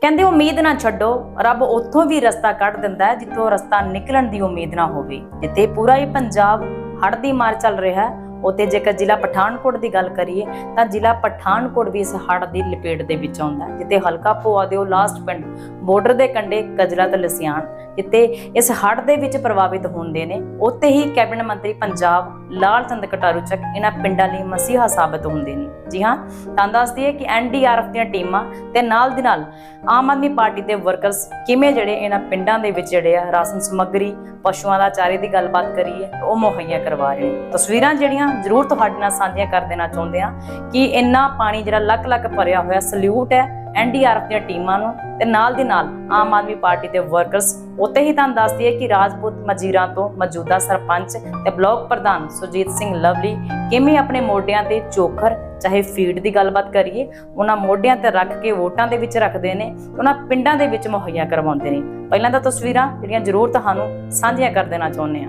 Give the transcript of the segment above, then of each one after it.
ਕਹਿੰਦੇ ਉਮੀਦ ਨਾ ਛੱਡੋ, ਰੱਬ ਉੱਥੋਂ ਵੀ ਰਸਤਾ ਕੱਢ ਦਿੰਦਾ ਹੈ, ਜਿੱਥੋਂ ਰਸਤਾ ਨਿਕਲਣ ਦੀ ਉਮੀਦ ਨਾ ਹੋਵੇ। ਜਿੱਥੇ ਪੂਰਾ ਹੀ ਪੰਜਾਬ ਹੜ ਦੀ ਮਾਰ ਚੱਲ ਰਿਹਾ ਹੈ ਉੱਥੇ ਜੇਕਰ ਜ਼ਿਲ੍ਹਾ ਪਠਾਨਕੋਟ ਦੀ ਗੱਲ ਕਰੀਏ, ਤਾਂ ਜ਼ਿਲ੍ਹਾ ਪਠਾਨਕੋਟ ਵੀ ਇਸ ਹੜ੍ਹ ਦੀ ਲਪੇਟ ਦੇ ਵਿੱਚ ਆਉਂਦਾ ਹੈ, ਜਿੱਥੇ ਹਲਕਾ ਭੋਆ ਦੇ ਉਹ ਲਾਸਟ ਪਿੰਡ ਬਾਰਡਰ ਦੇ ਕੰਢੇ ਕਜਲਾ ਤੇ ਲਸਿਆਣ, ਜਿੱਥੇ ਇਸ ਹੜ੍ਹ ਦੇ ਵਿੱਚ ਪ੍ਰਭਾਵਿਤ ਹੁੰਦੇ ਨੇ। ਉੱਥੇ ਹੀ ਕੈਬਨਿਟ ਮੰਤਰੀ ਪੰਜਾਬ ਲਾਲ ਚੰਦ ਕਟਾਰੂ ਚੱਕ ਇਹਨਾਂ ਪਿੰਡਾਂ ਲਈ ਮਸੀਹਾ ਸਾਬਤ ਹੁੰਦੇ ਨੇ। ਜੀ ਹਾਂ, ਤਾਂ ਦੱਸਦੀ ਹੈ ਕਿ ਐਨਡੀਆਰਐਫ ਦੀਆਂ ਟੀਮਾਂ ਤੇ ਨਾਲ ਦੀ ਨਾਲ ਆਮ ਆਦਮੀ ਪਾਰਟੀ ਦੇ ਵਰਕਰਸ ਕਿਵੇਂ ਜਿਹੜੇ ਇਹਨਾਂ ਪਿੰਡਾਂ ਦੇ ਵਿੱਚ ਜਿਹੜੇ ਆ, ਰਾਸ਼ਨ ਸਮੱਗਰੀ, ਪਸ਼ੂਆਂ ਦਾ ਚਾਰੇ ਦੀ ਗੱਲਬਾਤ ਕਰੀਏ, ਉਹ ਮੁਹੱਈਆ ਕਰਵਾ ਰਹੇ ਨੇ। ਤਸਵੀਰਾਂ ਜਿਹੜੀਆਂ ਜ਼ਰੂਰ ਤੁਹਾਡੇ ਨਾਲ ਸਾਂਝੀਆਂ ਕਰ ਦੇਣਾ ਚਾਹੁੰਦੇ ਆ ਕਿ ਇੰਨਾ ਪਾਣੀ ਜਿਹੜਾ ਲੱਕ ਲੱਕ ਭਰਿਆ ਹੋਇਆ ਸਲੂਟ ਹੈ ਐਨਡੀਆਰਐਫ ਦੀਆਂ ਟੀਮਾਂ ਨੂੰ ਤੇ ਨਾਲ ਦੀ ਨਾਲ ਆਮ ਆਦਮੀ ਪਾਰਟੀ ਦੇ ਵਰਕਰਸ ਉੱਤੇ ਹੀ ਤੁਹਾਨੂੰ ਦੱਸ ਦਈਏ ਕਿ ਰਾਜਪੂਤ ਮਜੀਰਾਂ ਤੋਂ ਮੌਜੂਦਾ ਸਰਪੰਚ ਤੇ ਬਲਾਕ ਪ੍ਰਧਾਨ ਸੁਜੀਤ ਸਿੰਘ ਲਵਲੀ, ਕਿਵੇਂ ਆਪਣੇ ਮੋਢਿਆਂ ਤੇ ਚੋਖਰ, ਚਾਹੇ ਫੀਡ ਦੀ ਗੱਲਬਾਤ ਕਰੀਏ, ਉਹਨਾਂ ਮੋਢਿਆਂ ਤੇ ਰੱਖ ਕੇ ਵੋਟਾਂ ਦੇ ਵਿੱਚ ਰੱਖਦੇ ਨੇ, ਉਹਨਾਂ ਪਿੰਡਾਂ ਦੇ ਵਿੱਚ ਮੁਹੱਈਆ ਕਰਵਾਉਂਦੇ ਨੇ। ਪਹਿਲਾਂ ਤਾਂ ਤਸਵੀਰਾਂ ਜਿਹੜੀਆਂ ਜ਼ਰੂਰ ਤੁਹਾਨੂੰ ਸਾਂਝੀਆਂ ਕਰ ਦੇਣਾ ਚਾਹੁੰਦੇ ਆ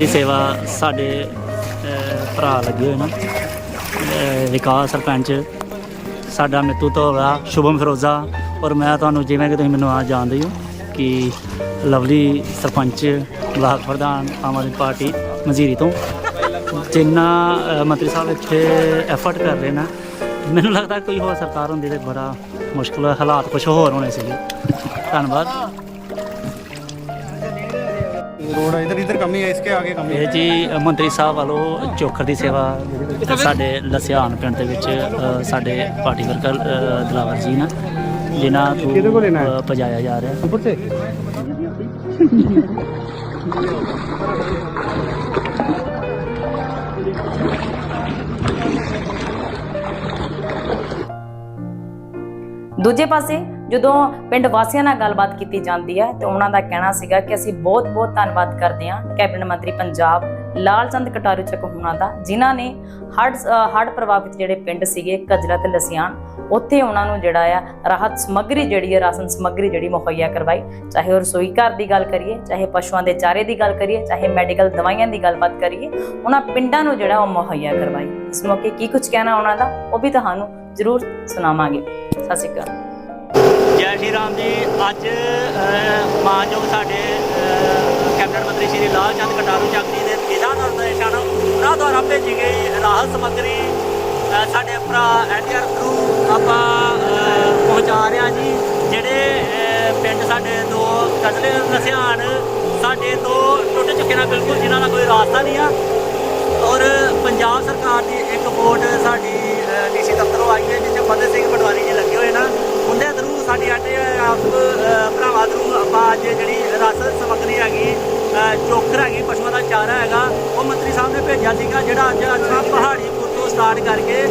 ਇਹ ਸੇਵਾ ਸਾਡੇ ਭਰਾ ਲੱਗੇ ਹੋਏ ਨਾ। ਵਿਕਾਸ ਸਰਪੰਚ, ਸਾਡਾ ਮਿੱਤੂ ਧੋਲਾ, ਸ਼ੁਭਮ ਫਿਰੋਜ਼ਾ, ਔਰ ਮੈਂ ਤੁਹਾਨੂੰ ਜਿਵੇਂ ਕਿ ਤੁਸੀਂ ਮੈਨੂੰ ਆ ਜਾਣਦੇ ਹੋ ਕਿ ਲਵਲੀ ਸਰਪੰਚ ਬਲਾਕ ਪ੍ਰਧਾਨ, ਆਮ ਆਦਮੀ ਪਾਰਟੀ ਮਜ਼ੀਰੀ ਤੋਂ। ਜਿੰਨਾ ਮੰਤਰੀ ਸਾਹਿਬ ਇੱਥੇ ਐਫਰਟ ਕਰ ਰਹੇ ਨਾ, ਮੈਨੂੰ ਲੱਗਦਾ ਕੋਈ ਹੋਰ ਸਰਕਾਰ ਹੁੰਦੀ ਤੇ ਬੜਾ ਮੁਸ਼ਕਲ ਹਾਲਾਤ ਕੁਝ ਹੋਰ ਹੋਣੇ ਸੀਗੇ। ਧੰਨਵਾਦ। रोड है इधर इधर कमी है इसके आगे कमी ਇਹ ਜੀ ਅ, ਮੰਤਰੀ ਸਾਹਿਬ ਵੱਲੋਂ ਚੋਖਰ ਦੀ ਸੇਵਾ ਸਾਡੇ ਲਸਿਆਣ ਪਿੰਡ ਦੇ ਵਿੱਚ ਅ, ਸਾਡੇ ਪਾਰਟੀ ਵਰਕਰ ਅ, ਦਿਲਾਵਰ ਜੀ ਨਾ ਜਿਨ੍ਹਾਂ ਕਿਹਦੇ ਕੋਲ ਲੈਣਾ ਹੈ? ਤੋਂ ਅ, ਪਜਾਇਆ ਜਾ ਰਿਹਾ ऊपर से ਦੂਜੇ ਪਾਸੇ ਜਦੋਂ ਪਿੰਡ ਵਾਸੀਆਂ ਨਾਲ ਗੱਲਬਾਤ ਕੀਤੀ ਜਾਂਦੀ ਹੈ ਤੇ ਉਹਨਾਂ ਦਾ ਕਹਿਣਾ ਸੀਗਾ ਕਿ ਅਸੀਂ ਬਹੁਤ-ਬਹੁਤ ਧੰਨਵਾਦ ਕਰਦੇ ਹਾਂ ਕੈਬਨਿਟ ਮੰਤਰੀ ਪੰਜਾਬ ਲਾਲ ਚੰਦ ਕਟਾਰੂ ਚੱਕ ਹੁਣਾਂ ਦਾ ਜਿਨ੍ਹਾਂ ਨੇ ਹੜ੍ਹ ਅ, ਪ੍ਰਭਾਵਿਤ ਜਿਹੜੇ ਪਿੰਡ ਸੀਗੇ ਕਜਰਾ ਤੇ ਲਸਿਆਣ ਉੱਥੇ ਉਹਨਾਂ ਨੂੰ ਜਿਹੜਾ ਆ ਰਾਹਤ ਸਮੱਗਰੀ ਜਿਹੜੀ ਹੈ ਰਾਸ਼ਨ ਸਮੱਗਰੀ ਜਿਹੜੀ ਮੁਹੱਈਆ ਕਰਵਾਈ। ਚਾਹੇ ਉਹ ਰਸੋਈ ਘਰ ਦੀ ਗੱਲ ਕਰੀਏ ਚਾਹੇ ਪਸ਼ੂਆਂ ਦੇ ਚਾਰੇ ਦੀ ਗੱਲ ਕਰੀਏ ਚਾਹੇ ਮੈਡੀਕਲ ਦਵਾਈਆਂ ਦੀ ਗੱਲਬਾਤ ਕਰੀਏ ਉਹਨਾਂ ਪਿੰਡਾਂ ਨੂੰ ਜਿਹੜਾ ਉਹ ਮੁਹੱਈਆ ਕਰਵਾਈ। ਇਸ ਮੌਕੇ ਕੀ ਕੁਝ ਕਹਿਣਾ ਉਹਨਾਂ ਦਾ ਉਹ ਵੀ ਤੁਹਾਨੂੰ ਜ਼ਰੂਰ ਸੁਣਾਵਾਂਗੇ। ਸਤਿ ਸ਼੍ਰੀ ਅਕਾਲ। ਜੈ ਸ਼੍ਰੀ ਰਾਮ ਜੀ ਅੱਜ ਅ, ਮਾਨਯੋਗ ਸਾਡੇ ਕੈਬਨਿਟ ਮੰਤਰੀ ਸ਼੍ਰੀ ਲਾਲ ਚੰਦ ਕਟਾਰੂ ਚੱਕ ਜੀ ਦੇ ਵਿਧਾ ਨਿਰਦੇਸ਼ਾਂ ਉਹਨਾਂ ਦੁਆਰਾ ਭੇਜੀ ਗਈ ਰਾਹਤ ਸਮੱਗਰੀ ਸਾਡੇ ਭਰਾ ਐਨਆਰ ਥਰੂ ਆਪਾਂ ਪਹੁੰਚਾ ਰਹੇ ਹਾਂ ਜੀ ਜਿਹੜੇ ਪਿੰਡ ਸਾਡੇ ਦੋ ਕਸਲੇ ਨਸਿਆਣ ਸਾਡੇ ਤੋਂ ਟੁੱਟ ਚੁੱਕੇ ਨੇ ਬਿਲਕੁਲ ਜਿਨ੍ਹਾਂ ਦਾ ਕੋਈ ਰਾਸਤਾ ਨਹੀਂ ਆ। ਔਰ ਪੰਜਾਬ ਸਰਕਾਰ ਦੀ ਇੱਕ ਵੋਟ ਸਾਡੀ ਡੀਸੀ ਦਫ਼ਤਰੋਂ ਆਈ ਹੈ ਜਿੱਥੇ ਫਤਿਹ ਸਿੰਘ ਪਟਵਾਰੀ ਜੀ ਲੱਗੇ ਹੋਏ ਨਾ ਉਹਦੇ ਥਰੂ ਸਾਡੀ ਸਾਡੇ ਆਪ ਅ, ਭਰਾਵਾਂ ਥਰੂ ਆਪਾਂ ਜਿਹੜੀ ਰਾਸ਼ਨ ਸਮੱਗਰੀ ਹੈਗੀ ਅ, ਚੋਕਰ ਹੈਗੀ ਪਸ਼ੂਆਂ ਦਾ ਚਾਰਾ ਹੈਗਾ ਉਹ ਮੰਤਰੀ ਸਾਹਿਬ ਨੇ ਭੇਜਿਆ ਸੀਗਾ ਜਿਹੜਾ ਅੱਜ ਅੱਛਾ ਪਹਾੜੀ ਤੋਂ ਸਟਾਰਟ ਕਰਕੇ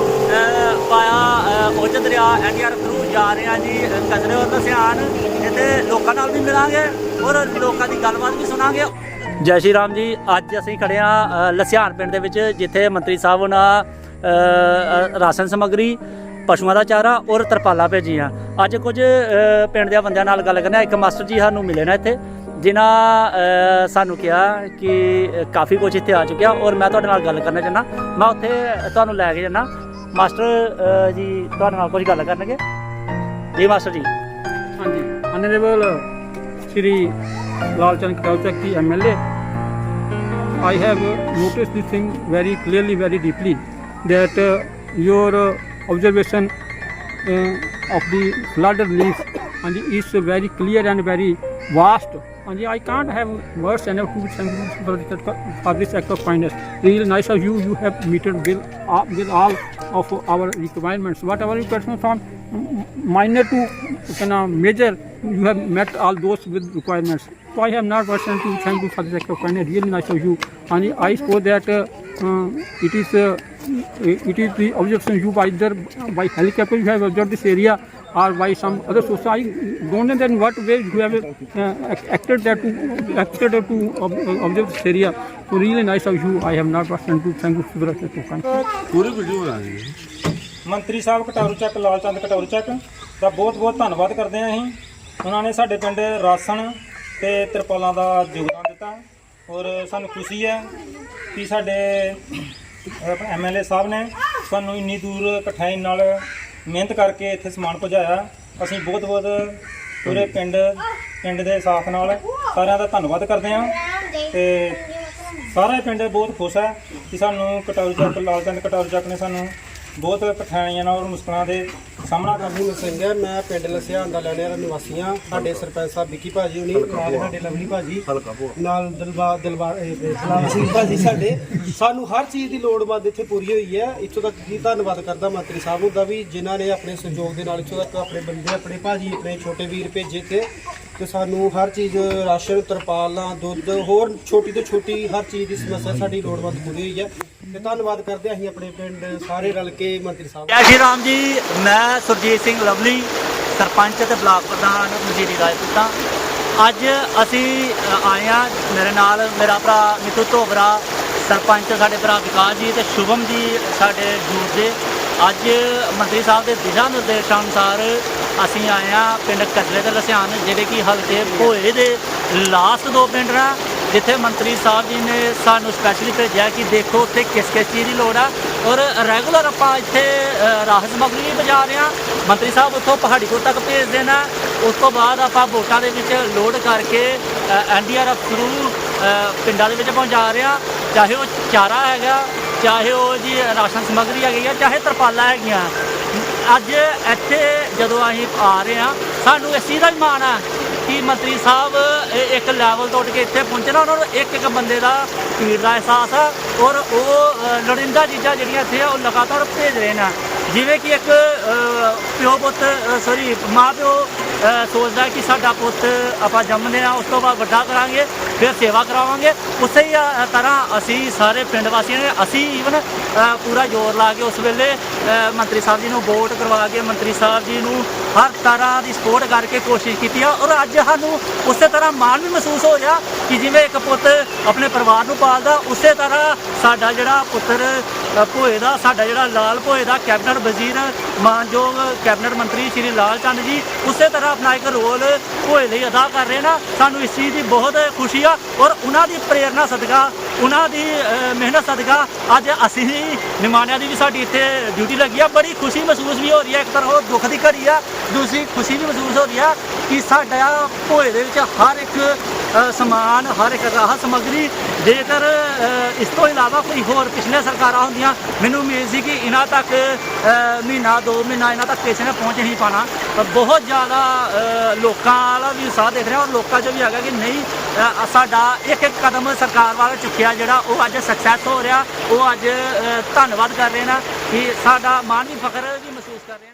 ਪਾਇਆ ਮੋਜ ਦਰਿਆ ਐਨਡੀਆਰ ਥਰੂ ਜਾ ਰਿਹਾ ਜੀ ਕਜਰੇ ਔਰ ਲਸਿਆਣ ਇੱਥੇ ਲੋਕਾਂ ਨਾਲ ਵੀ ਮਿਲਾਂਗੇ ਔਰ ਲੋਕਾਂ ਦੀ ਗੱਲਬਾਤ ਵੀ ਸੁਣਾਂਗੇ। ਜੈ ਸ਼੍ਰੀ ਰਾਮ ਜੀ ਅੱਜ ਅਸੀਂ ਖੜੇ ਆ ਲਸਿਆਣ ਪਿੰਡ ਦੇ ਵਿੱਚ ਜਿੱਥੇ ਮੰਤਰੀ ਸਾਹਿਬ ਉਹਨਾਂ ਰਾਸ਼ਨ ਸਮੱਗਰੀ ਪਸ਼ੂਆਂ ਦਾ ਚਾਰਾ ਔਰ ਤਰਪਾਲਾ ਭੇਜੀਆਂ। ਅੱਜ ਕੁਝ ਪਿੰਡ ਦੇ ਬੰਦਿਆਂ ਨਾਲ ਗੱਲ ਕਰਨਾ ਇੱਕ ਮਾਸਟਰ ਜੀ ਸਾਨੂੰ ਮਿਲੇ ਨਾ ਇੱਥੇ ਜਿਨ੍ਹਾਂ ਸਾਨੂੰ ਕਿਹਾ ਕਿ ਕਾਫੀ ਕੁਝ ਇੱਥੇ ਆ ਚੁੱਕਿਆ ਔਰ ਮੈਂ ਤੁਹਾਡੇ ਨਾਲ ਗੱਲ ਕਰਨਾ ਚਾਹੁੰਦਾ। ਮੈਂ ਉੱਥੇ ਤੁਹਾਨੂੰ ਲੈ ਕੇ ਜਾਣਾ ਮਾਸਟਰ ਜੀ ਤੁਹਾਡੇ ਨਾਲ ਕੁਝ ਗੱਲ ਕਰਨਗੇ। ਜੀ ਮਾਸਟਰ ਜੀ। ਹਾਂਜੀ। ਅਨਰੇਬਲ Shri Lalchand Kochak ji MLA I have notice this thing very clearly, very deeply that observation uh, of the flood relief and is very clear and very vast. And I can't have words enough to thank you for this- for this act of kindness. Really nice of you. You have meted with, uh, with all of our requirements. Whatever you question from minor to kind of major, you have met all those with requirements. So I have not person to thank you for this act of kindness. Really nice of you. And I suppose that uh, uh, it is uh, it is the observation you by either by helicopter you have observed this area or by some other source. I don't know then what way you have uh, acted that to acted to ob- observe this area. So really nice of you. I have not person to thank you for kindness. ਪੂਰੀ video ਬਣਾਣੀ ਮੰਤਰੀ ਸਾਹਿਬ ਕਟਾਰੂ ਚੱਕ ਲਾਲ ਚੰਦ ਕਟਾਰੂ ਚੱਕ ਦਾ ਬਹੁਤ ਬਹੁਤ ਧੰਨਵਾਦ ਕਰਦੇ ਹਾਂ ਅਸੀਂ ਉਹਨਾਂ ਨੇ ਸਾਡੇ ਪਿੰਡ ਰਾਸ਼ਨ ਤੇ ਤਰਪਾਲਾਂ ਦਾ ਯੋਗਦਾਨ ਦਿੱਤਾ ਔਰ ਸਾਨੂੰ ਖੁਸ਼ੀ ਹੈ ਕਿ ਸਾਡੇ ਐਮਐਲਏ ਸਾਹਿਬ ਨੇ ਸਾਨੂੰ ਇੰਨੀ ਦੂਰ ਕਠਾਈ ਨਾਲ ਮਿਹਨਤ ਕਰਕੇ ਇੱਥੇ ਸਮਾਨ ਪਹੁੰਚਾਇਆ। ਅਸੀਂ ਬਹੁਤ ਬਹੁਤ ਪੂਰੇ ਪਿੰਡ ਪਿੰਡ ਦੇ ਸਾਥ ਨਾਲ ਸਾਰਿਆਂ ਦਾ ਧੰਨਵਾਦ ਕਰਦੇ ਹਾਂ ਤੇ ਸਾਰਾ ਪਿੰਡ ਬਹੁਤ ਖੁਸ਼ ਹੈ ਕਿ ਸਾਨੂੰ ਕਟੌਰੀ ਚੱਕ ਲਾਲ ਚੰਦ ਕਟੌਰੀ ਚੱਕ ਨੇ ਸਾਨੂੰ ਬਹੁਤ ਕਠਿਨਾਈਆਂ ਨਾਲ ਔਰ ਮੁਸ਼ਕਲਾਂ ਦੇ ਸਾਹਮਣਾ ਕਰਨਾ। ਸਿੰਘ ਹੈ ਮੈਂ ਪਿੰਡ ਲਸਿਆਣ ਦਾ ਲੈਣੇ ਵਾਲਾ ਨਿਵਾਸੀ ਹਾਂ। ਸਾਡੇ ਸਰਪੰਚ ਸਾਹਿਬ ਵਿੱਕੀ ਭਾਜੀ ਹੁਣੀ ਨਾਲ ਸਾਡੇ ਲਵਲੀ ਭਾਜੀ। ਨਾਲ ਦਿਲਬਾਗ ਦਿਲਬਾਗ ਇਹ ਸਲਾਮ ਸਿੰਘ ਭਾਜੀ ਸਾਡੇ। ਸਾਨੂੰ ਹਰ ਚੀਜ਼ ਦੀ ਲੋੜਵੰਦ ਇੱਥੇ ਪੂਰੀ ਹੋਈ ਹੈ। ਇੱਥੋਂ ਤੱਕ ਜੀ ਧੰਨਵਾਦ ਕਰਦਾ ਮੰਤਰੀ ਸਾਹਿਬ ਨੂੰ ਦਾ ਵੀ ਜਿਨ੍ਹਾਂ ਨੇ ਆਪਣੇ ਸਹਿਯੋਗ ਦੇ ਨਾਲ ਇੱਥੋਂ ਤੱਕ ਆਪਣੇ ਬੰਦੇ ਆਪਣੇ ਭਾਜੀ ਆਪਣੇ ਛੋਟੇ ਵੀਰ ਭੇਜੇ ਤੇ ਤੇ ਸਾਨੂੰ ਹਰ ਚੀਜ਼, ਰਾਸ਼ਨ, ਤਰਪਾਲਾਂ, ਦੁੱਧ, ਹੋਰ ਛੋਟੀ ਤੋਂ ਛੋਟੀ ਹਰ ਚੀਜ਼ ਦੀ ਸਮੱਸਿਆ ਸਾਡੀ ਲੋੜਵੰਦ ਪੂਰੀ ਹੋਈ ਹੈ। ਤੇ ਧੰਨਵਾਦ ਕਰਦੇ ਹਾਂ ਅਸੀਂ ਆਪਣੇ ਪਿੰਡ ਸਾਰੇ ਰਲ ਕੇ ਮੰਤਰੀ ਸਾਹਿਬ। ਜੈ ਸ਼੍ਰੀ ਰਾਮ ਜੀ। ਮੈਂ ਸੁਰਜੀਤ ਸਿੰਘ ਲਵਲੀ, ਸਰਪੰਚ ਅਤੇ ਬਲਾਕ ਪ੍ਰਧਾਨ ਮਜੀਰੀ ਰਾਜਪੂਤਾਂ। ਅੱਜ ਅਸੀਂ ਆਏ ਆ ਮੇਰੇ ਨਾਲ ਮੇਰਾ ਭਰਾ ਮਿੱਠੂ ਧੋਬਰਾ, ਸਰਪੰਚ ਸਾਡੇ ਭਰਾ ਵਿਕਾਸ ਜੀ ਤੇ ਸ਼ੁਭਮ ਜੀ ਸਾਡੇ ਜੂਰ ਦੇ। ਅੱਜ ਮੰਤਰੀ ਸਾਹਿਬ ਦੇ ਦਿਸ਼ਾ ਨਿਰਦੇਸ਼ਾਂ ਅਨੁਸਾਰ ਅਸੀਂ ਆਏ ਆ ਪਿੰਡ ਕਸਬੇ ਤੇ ਲਸਿਆਣ ਜਿਹੜੇ ਕਿ ਹਲਕੇ ਭੋਏ ਦੇ ਲਾਸਟ ਦੋ ਪਿੰਡ ਨੇ ਜਿੱਥੇ ਮੰਤਰੀ ਸਾਹਿਬ ਜੀ ਨੇ ਸਾਨੂੰ ਸਪੈਸ਼ਲੀ ਭੇਜਿਆ ਕਿ ਦੇਖੋ ਉੱਥੇ ਕਿਸ ਕਿਸ ਚੀਜ਼ ਦੀ ਲੋੜ ਆ। ਔਰ ਰੈਗੂਲਰ ਆਪਾਂ ਇੱਥੇ ਅ, ਰਾਹਤ ਸਮੱਗਰੀ ਵੀ ਪਹੁੰਚਾ ਰਹੇ ਹਾਂ। ਮੰਤਰੀ ਸਾਹਿਬ ਉੱਥੋਂ ਪਹਾੜੀਪੁਰ ਤੱਕ ਭੇਜ ਦੇਣਾ। ਉਸ ਤੋਂ ਬਾਅਦ ਆਪਾਂ ਬੋਟਾਂ ਦੇ ਵਿੱਚ ਲੋਡ ਕਰਕੇ ਐਨਡੀਆਰਐਫ ਥਰੂ ਪਿੰਡਾਂ ਦੇ ਵਿੱਚ ਪਹੁੰਚਾ ਰਹੇ ਹਾਂ। ਚਾਹੇ ਉਹ ਚਾਰਾ ਹੈਗਾ ਚਾਹੇ ਉਹ ਜੀ ਰਾਸ਼ਨ ਸਮੱਗਰੀ ਹੈਗੀ ਆ ਚਾਹੇ ਤਰਪਾਲਾਂ ਹੈਗੀਆਂ। ਅੱਜ ਇੱਥੇ ਜਦੋਂ ਅਸੀਂ ਆ ਰਹੇ ਹਾਂ, ਸਾਨੂੰ ਇਸ ਚੀਜ਼ ਦਾ ਵੀ ਮਾਣ ਆ ਕਿ ਮੰਤਰੀ ਸਾਹਿਬ ਇੱਕ ਲੈਵਲ ਤੋਂ ਉੱਠ ਕੇ ਇੱਥੇ ਪਹੁੰਚਣਾ ਉਹਨਾਂ ਨੂੰ ਇੱਕ ਇੱਕ ਬੰਦੇ ਦਾ ਭੀੜ ਦਾ ਅਹਿਸਾਸ ਆ ਔਰ ਉਹ ਲੋੜੀਂਦਾ ਚੀਜ਼ਾਂ ਜਿਹੜੀਆਂ ਇੱਥੇ ਆ, ਉਹ ਲਗਾਤਾਰ ਭੇਜ ਰਹੇ ਨੇ। ਜਿਵੇਂ ਕਿ ਇੱਕ ਪਿਓ ਪੁੱਤ ਸੌਰੀ ਮਾਂ ਪਿਓ ਸੋਚਦਾ ਕਿ ਸਾਡਾ ਪੁੱਤ ਆਪਾਂ ਜੰਮਦੇ ਆ ਉਸ ਤੋਂ ਬਾਅਦ ਵੱਡਾ ਕਰਾਂਗੇ। ਫਿਰ ਸੇਵਾ ਕਰਾਵਾਂਗੇ। ਉਸੇ ਹੀ ਤਰ੍ਹਾਂ ਅਸੀਂ ਸਾਰੇ ਪਿੰਡ ਵਾਸੀਆਂ ਨੇ, ਅਸੀਂ ਈਵਨ ਪੂਰਾ ਜ਼ੋਰ ਲਾ ਕੇ ਉਸ ਵੇਲੇ ਮੰਤਰੀ ਸਾਹਿਬ ਜੀ ਨੂੰ ਵੋਟ ਕਰਵਾ ਕੇ, ਮੰਤਰੀ ਸਾਹਿਬ ਜੀ ਨੂੰ ਹਰ ਤਰ੍ਹਾਂ ਦੀ ਸਪੋਰਟ ਕਰਕੇ ਕੋਸ਼ਿਸ਼ ਕੀਤੀ ਆ। ਔਰ ਅੱਜ ਸਾਨੂੰ ਉਸੇ ਤਰ੍ਹਾਂ ਮਾਣ ਵੀ ਮਹਿਸੂਸ ਹੋ ਰਿਹਾ ਕਿ ਜਿਵੇਂ ਇੱਕ ਪੁੱਤ ਆਪਣੇ ਪਰਿਵਾਰ ਨੂੰ ਪਾਲਦਾ, ਉਸੇ ਤਰ੍ਹਾਂ ਸਾਡਾ ਜਿਹੜਾ ਪੁੱਤਰ ਭੋਏ ਦਾ, ਸਾਡਾ ਜਿਹੜਾ ਲਾਲ ਭੋਏ ਦਾ ਕੈਬਨਟ ਵਜ਼ੀਰ ਮਾਨਯੋਗ ਕੈਬਨਟ ਮੰਤਰੀ ਸ਼੍ਰੀ ਲਾਲ ਚੰਦ ਜੀ, ਉਸੇ ਤਰ੍ਹਾਂ ਆਪਣਾ ਇੱਕ ਰੋਲ ਭੋਏ ਲਈ ਅਦਾ ਕਰ ਰਹੇ ਨਾ। ਸਾਨੂੰ ਇਸ ਚੀਜ਼ ਦੀ ਬਹੁਤ ਖੁਸ਼ੀ ਆ ਔਰ ਉਹਨਾਂ ਦੀ ਪ੍ਰੇਰਣਾ ਸਦਕਾ, ਉਹਨਾਂ ਦੀ ਮਿਹਨਤ ਸਦਕਾ ਅੱਜ ਅਸੀਂ ਨਿਮਾਣਿਆਂ ਦੀ ਵੀ ਸਾਡੀ ਇੱਥੇ ਡਿਊਟੀ ਲੱਗੀ ਆ। ਬੜੀ ਖੁਸ਼ੀ ਮਹਿਸੂਸ ਵੀ ਹੋ ਰਹੀ ਹੈ ਇੱਕ ਤਰ੍ਹਾਂ ਉਹ ਦੁੱਖ ਦੀ ਘੜੀ ਆ। ਦੂਸਰੀ ਖੁਸ਼ੀ ਵੀ ਮਹਿਸੂਸ ਹੋ ਰਹੀ ਆ ਕਿ ਸਾਡਾ ਭੋਏ ਦੇ ਵਿੱਚ ਹਰ ਇੱਕ ਸਮਾਨ, ਹਰ ਇੱਕ ਰਾਹਤ ਸਮੱਗਰੀ ਜੇਕਰ ਇਸ ਤੋਂ ਇਲਾਵਾ ਕੋਈ ਹੋਰ ਪਿਛਲੇ ਸਰਕਾਰਾਂ ਹੁੰਦੀਆਂ, ਮੈਨੂੰ ਉਮੀਦ ਸੀ ਕਿ ਇਹਨਾਂ ਤੱਕ ਮਹੀਨਾ, ਦੋ ਮਹੀਨਾ ਇਹਨਾਂ ਤੱਕ ਕਿਸੇ ਨੇ ਪਹੁੰਚ ਨਹੀਂ ਪਾਣਾ ਬਹੁਤ ਜ਼ਿਆਦਾ ਲੋਕਾਂ ਵਾਲਾ ਵੀ ਉਤਸ਼ਾਹ ਦੇਖ ਰਿਹਾ ਔਰ ਲੋਕਾਂ 'ਚ ਵੀ ਹੈਗਾ ਕਿ ਨਹੀਂ ਸਾਡਾ ਇੱਕ ਇੱਕ ਕਦਮ ਸਰਕਾਰ ਵੱਲ ਚੁੱਕਿਆ ਜਿਹੜਾ ਉਹ ਅੱਜ ਸਕਸੈਸ ਹੋ ਰਿਹਾ। ਉਹ ਅੱਜ ਧੰਨਵਾਦ ਕਰ ਰਹੇ ਨੇ ਕਿ ਸਾਡਾ ਮਾਣ ਵੀ ਫਖਰ ਵੀ ਮਹਿਸੂਸ ਕਰ ਰਹੇ